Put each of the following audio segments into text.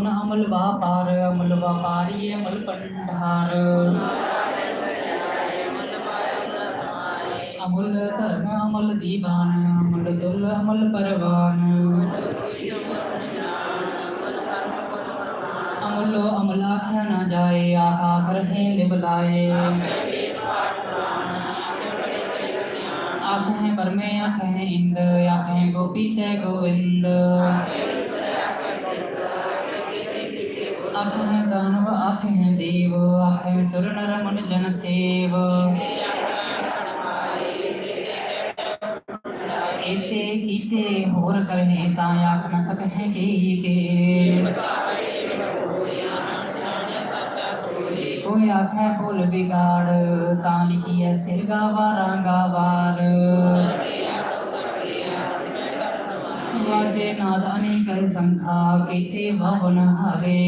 ਪਵਨ ਅਮਲ ਵਾਪਾਰ, ਅਮਲ ਵਾਪਾਰੀ ਅਮਲ ਪੰਡਾਰ ਅਮੁੱਲ ਧਰਮ ਅਮਲ ਦੀਵਾਨ, ਅਮੁੱਲ ਦੁਲ ਅਮਲ ਪਰਵਾਨ। ਅਮੁੱਲੋ ਅਮਲ ਆਖਿਆ ਨਾ ਜਾਏ, ਆਖ ਆਖ ਰਹੇ ਲਿਵ ਲਾਏ। ਆਖੇ ਪਰਮੇ, ਆਖੇ ਇੰਦ, ਆਖੇ ਗੋਪੀ ਤੇ ਗੋਵਿੰਦ। ਆਖੇ ਦਾਨਵ, ਆਖੇ ਦੇਵ, ਆਖੇ ਸੁਰ ਨਰ ਮਨ ਜਨ ਸੇਵ। ਇਤੇ ਕੀਤੇ, ਹੋਰ ਕਰਹਿ ਤਾਂ ਆਖ ਨ ਸਕਹਿ ਕੀ ਕੇ। ਕੋਈ ਆਖੇ ਭੁੱਲ ਵਿਗਾੜ, ਤਾਂ ਲਿਖੀਐ ਸਿਰ ਗਾਵਾਰਾਂ ਗਾਵਾਰ ਵਾਜੇ ਨਾਦ ਅਨੇਕ ਸੰਖਾ ਕੀਤੇ ਭਵਨ ਹਰੇ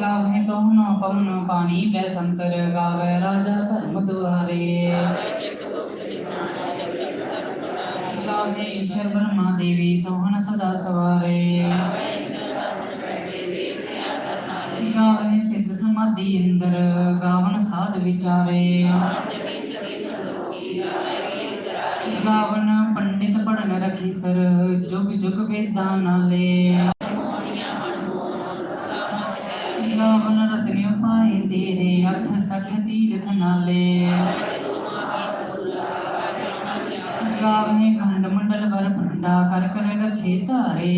ਗਾਵੇ ਤੋਹਨ ਪਵਨ ਪਾਣੀ ਬੈ ਸੰਤਰ ਗਾਵੇ ਰਾਜਾ ਧਰਮ ਦੁਆਰੇ ਗਾਵੇ ਈਸ਼ਰ ਬ੍ਰਹਮਾ ਦੇਵੀ ਸੋਹਣ ਸਦਾ ਸਵਾਰੇ ਗਾਵੇ ਸਿੱਧ ਸਮਾਧੀ ਇੰਦਰ ਗਾਵਨ ਸਾਧ ਵਿਚਾਰੇ ਗਾਵਨ ਰਖੀ ਸਰ, ਜੁਗ ਜੁਗ ਵੇਦਾਂ ਨਾਲੇ ਗਾਵਨ ਰਤਨਿ ਪਾਏ ਤੇਰੇ, ਅਠ ਤੀਰਥ ਨਾਲੇ ਗਾਵੇ ਖੰਡ ਮੰਡਲ ਵਰ ਭੰਡਾ ਕਰ ਕਰ ਰਖੇ ਧਾਰੇ।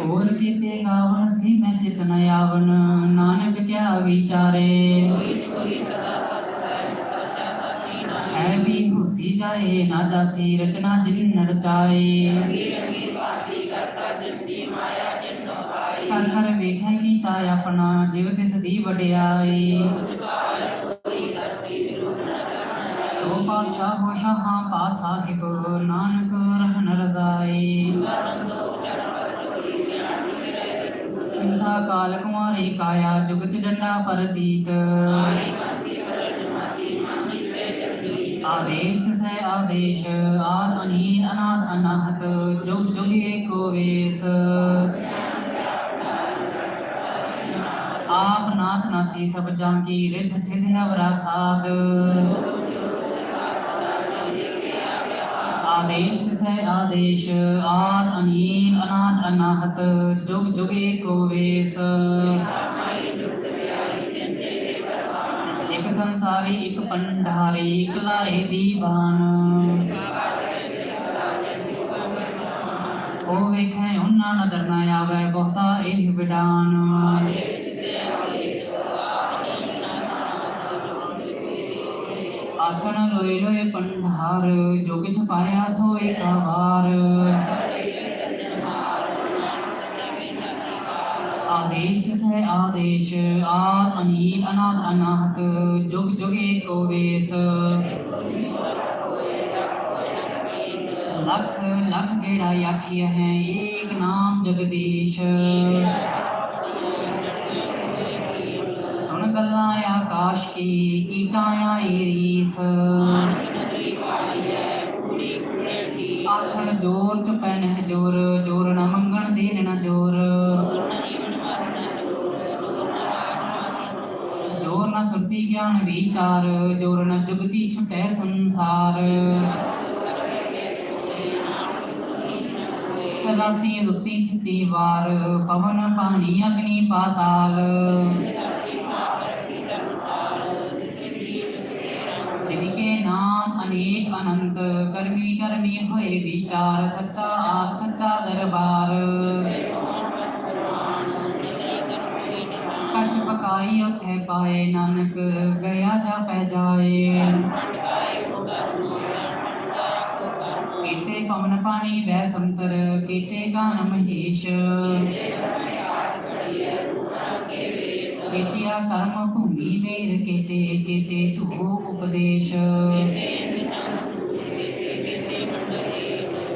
ਹੋਰ ਕੀਤੇ ਗਾਵਨ ਸੀ ਮੈਂ ਚਿਤ ਨ ਆਵਨ ਨਾਨਕ ਕਿਆ ਵਿਚਾਰੇ। ਹੈ ਵੀ ਹੁਸੀ ਜਾਏ, ਨਾ ਜਾਸੀ ਰਚਨਾ ਜਿਨ ਰਚਾਏ ਕਰ ਕਰ ਵੇਖੈ ਕੀਤਾ ਆਪਣਾ, ਜਿਵ ਤਿਸ ਦੀ ਵਡਿਆਈ। ਸੋ ਪਾਤਸ਼ਾਹ ਹੋ ਸ਼ਾਹਾਂ ਪਾ ਸਾਹਿਬ, ਨਾਨਕ ਰਹਿਨ ਰਜ਼ਾਈ। ਕਿੰਥਾ ਕਾਲ ਕੁਮਾਰੀ ਕਾਇਆ, ਜੁਗਤ ਡੰਡਾ ਪਰਤੀਤ ਆਦੇਸ਼ ਸੈ ਆਦੇਸ਼ ਆਦ ਅਨੀ ਅਨਾਦ ਅਨਾਹਤ, ਜੁਗ ਜੁਗ ਏਕੋ ਵੇਸ। ਆਪ ਨਾਥ ਨਾਥੀ ਸਭ ਜਾਂ ਕੀ ਰਿੱਧ ਸਿਧ ਅਵਰਾ ਸਾਧ। ਆਦੇਸ਼ ਸੈ ਆਦੇਸ਼ ਆਦ ਅਨੀ ਅਨਾਦ ਅਨਾਹਤ, ਜੁਗ ਜੁਗੇ ਏਕੋ ਵੇਸ। ਸੰਸਾਰੀ ਇੱਕ ਪੰਡਾਰੀ ਇੱਕ ਲਾਏ ਦੀਵਾਨ। ਉਹ ਵੇਖੈ ਉਹਨਾਂ ਨਦਰ ਨਾ ਆਵੇ, ਬਹੁਤਾ ਇਹ ਵਿਡਾਨ। ਆਸਣ ਲੋਏ ਲੋਏ ਪੰਡਾਰ ਜੋ ਕਿਛ ਪਾਇਆ ਸੋ ਏਕ ਵਾਰ ਆਦੇਸ਼ ਸਹਿ ਆਦੇਸ਼, ਆਦ ਅਨੀਲ ਅਨਾਦ ਅਨਾਹਤ, ਜੁਗ ਜੁਗ ਏਕੋ ਵੇਸ। ਲਖ ਲਖ ਗੇੜਾ ਆਖਿਆ ਹੈ, ਏਕ ਨਾਮ ਜਗਦੀਸ਼। ਸੁਣ ਗੱਲਾਂ ਆਕਾਸ਼ ਕੀ, ਕੀਟਾਂ ਆਈ ਰੀਸ। ਆਖਣ ਜੋਰ ਚ ਪੈਨਹ ਜੋਰ ਜੋਰ ਨਾ ਮੰਗਣ ਦੇਣ ਨਾ ਜੋਰ। ਗਿਆਨ ਵਿਚਾਰ, ਜੋਰ ਜੁਗਤੀ ਛੁਟੈ ਸੰਸਾਰ। ਰਾਤੀ ਦੁੱਤੀ ਥਿਤੀ ਵਾਰ, ਪਵਨ ਪਾਣੀ ਅਗਨੀ ਪਾਤਾਲ। ਤਿਨ ਕੇ ਨਾਮ ਅਨੇਕ ਅਨੰਤ, ਕਰਮੀ ਕਰਮੀ ਹੋਏ ਵਿਚਾਰ, ਸੱਚਾ ਆਪ ਸੱਚਾ ਦਰਬਾਰ। ਕੱਚ ਉਥੇ ਪਾਏ ਨਾਨਕ, ਗਿਆ ਜਾ ਪੈ ਜਾਏ। ਕੀਤੇ ਪਵਨ ਪਾਣੀ ਵੈ ਸੰਤਰ, ਕੀਤੇ ਗਾਨ ਮਹੇਸ਼। ਕੀਤਿਆ ਕਰਮ ਭੂਮੀ ਵੇਰ ਕੀਤੇ ਕੀਤੇ ਧੂ ਉਪਦੇਸ਼।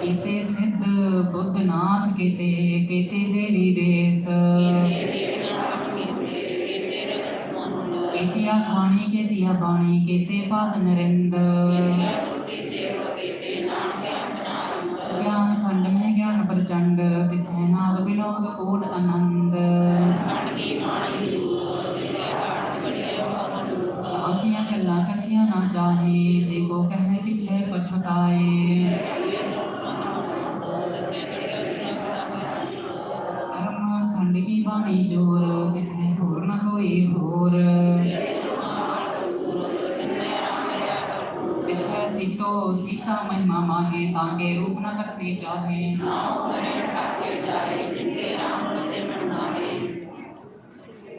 ਕੀਤੇ ਸਿੱਧ ਬੁੱਧ ਨਾਥ ਕੀਤੇ ਕੀਤੇ यया खाणी के दिया बाणी के ते पात नरेंद ज्ञान खंड में ज्ञान प्रचंड तिथे नाद विनोद कोट आनंद अखियाँ गल्ला कथिया ना चाहे जे को कहे पीछे पछताए ਤਿੱਥੈ ਸੀਤੋ ਸੀਤਾ ਮਹਿਮਾ ਮਾਹੇ, ਤਾਂ ਕੇ ਰੂਪ ਨ ਕਥਨੇ ਚਾਹੇ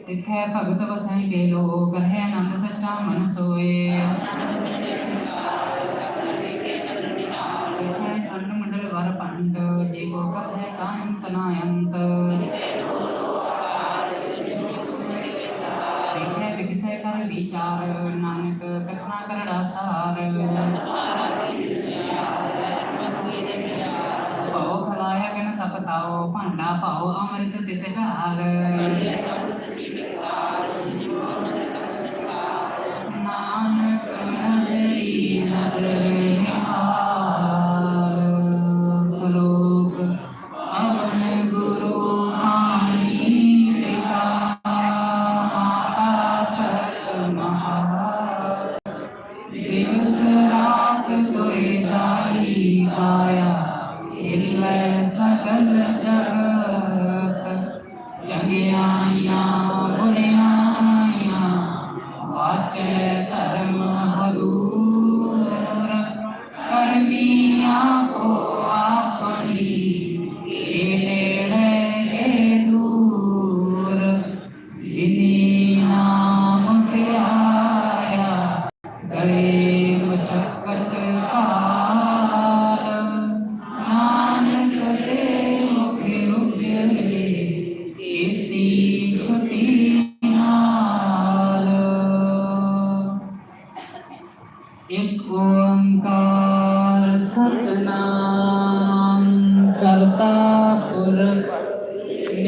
ਤਿੱਥੈ ਭਗਤ ਵਸੈ ਕੇ ਲੋ ਕਰਹਿ ਆਨੰਦ ਸੱਚਾ ਮਨ ਸੋਏ। ਤਿੱਥੈ ਖੰਡ ਮੰਡਲ ਵਰ ਪੰਡ ਜੇ ਕੋ ਕਥੈ ਤਾਂ ਅੰਤ ਨਾ ਅੰਤ। ਦੇਖੈ ਬਿਗਸੈ ਕਰ ਵਿਚਾਰ ਨਾਨਕ ਕਥਨਾ ਕਰੜਾ ਸਾਰ ਭਉ ਖਲਾਇਆ ਗਨ ਤਪਤਾਓ ਭਾਂਡਾ ਭਾਉ ਅੰਮ੍ਰਿਤ ਤਿਤ ਢਾਲ ਨਾਨਕ ਨਦਰੀ ਨਦਰ ਨਿਹਾਲ ਵਾਚੈ ਧਰਮ ਹਦੂਰ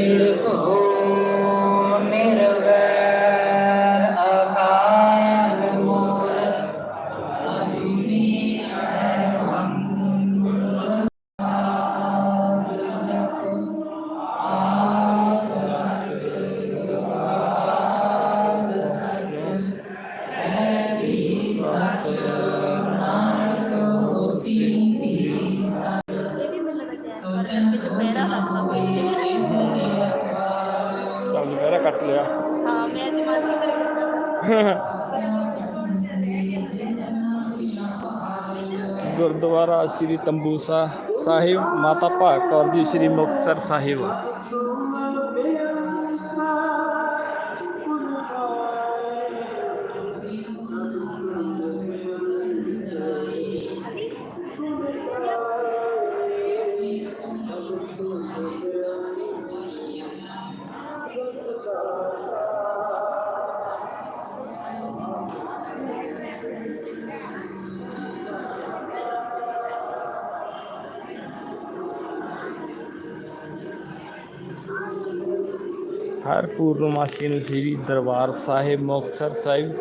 Oh. ਗੁਰਦੁਆਰਾ ਸ੍ਰੀ ਤੰਬੂਸਾ ਸਾਹਿਬ ਮਾਤਾ ਭਾਗ ਕੌਰ ਜੀ ਸ੍ਰੀ ਮੁਕਤਸਰ ਸਾਹਿਬ। ਹਰ ਪੂਰਨਮਾਸ਼ੀ ਨੂੰ ਸ੍ਰੀ ਦਰਬਾਰ ਸਾਹਿਬ ਮੁਕਤਸਰ ਸਾਹਿਬ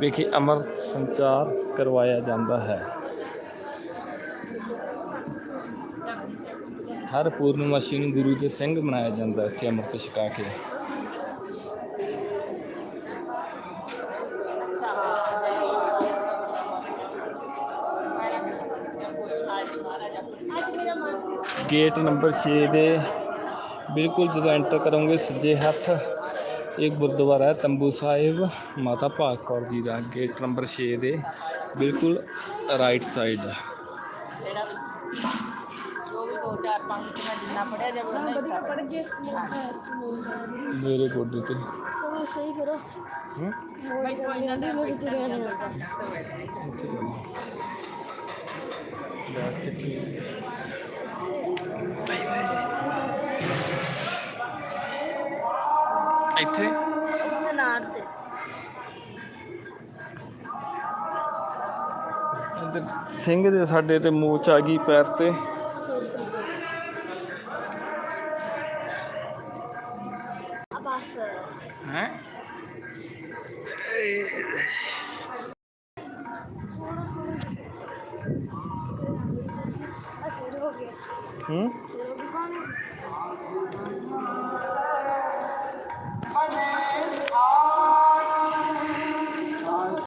ਵਿਖੇ ਅੰਮ੍ਰਿਤ ਸੰਚਾਰ ਕਰਵਾਇਆ ਜਾਂਦਾ ਹੈ। ਹਰ ਪੂਰਨਮਾਸ਼ੀ ਨੂੰ ਗੁਰੂ ਦੇ ਸਿੰਘ ਮਨਾਇਆ ਜਾਂਦਾ ਹੈ, ਇੱਥੇ ਅੰਮ੍ਰਿਤ ਛਕਾ ਕੇ। ਗੇਟ ਨੰਬਰ 6 ਦੇ ਬਿਲਕੁਲ ਜਦੋਂ ਐਂਟਰ ਕਰੋਗੇ ਸੱਜੇ ਹੱਥ ਇੱਕ ਗੁਰਦੁਆਰਾ ਹੈ ਤੰਬੂ ਸਾਹਿਬ ਮਾਤਾ ਭਾਗ ਕੌਰ ਜੀ ਦਾ ਗੇਟ ਨੰਬਰ 6 ਦੇ ਬਿਲਕੁਲ ਰਾਈਟ ਸਾਈਡ ਜਿਹੜਾ ਵੀ ਜੋ ਵੀ ਦੋ ਚਾਰ ਪੰਜ ਦਿਨਾਂ ਜਿੰਨਾ ਪੜਿਆ ਜਾਵੇ ਉਹਨਾਂ ਹਿੱਸਾ ਪੜ ਗਏ ਮੇਰੇ ਗੋਡੇ ਤੇ ਉਹ ਸਹੀ ਕਰੋ ਹੂੰ ਬਈ ਕੋਈ ਨਾ ਦੇ ਮੇਰੇ ਚੁਰਿਆ ਨਹੀਂ ਹੁੰਦਾ ਇੱਥੇ? ਉੱਤੇ ਨਾੜ ਤੇ ਇੱਧਰ ਸਿੰਘ ਦੇ ਸਾਡੇ ਤੇ ਮੋਚ ਆ ਗਈ ਪੈਰ ਤੇ। ਬਸ। ਹੈ? ਹੂੰ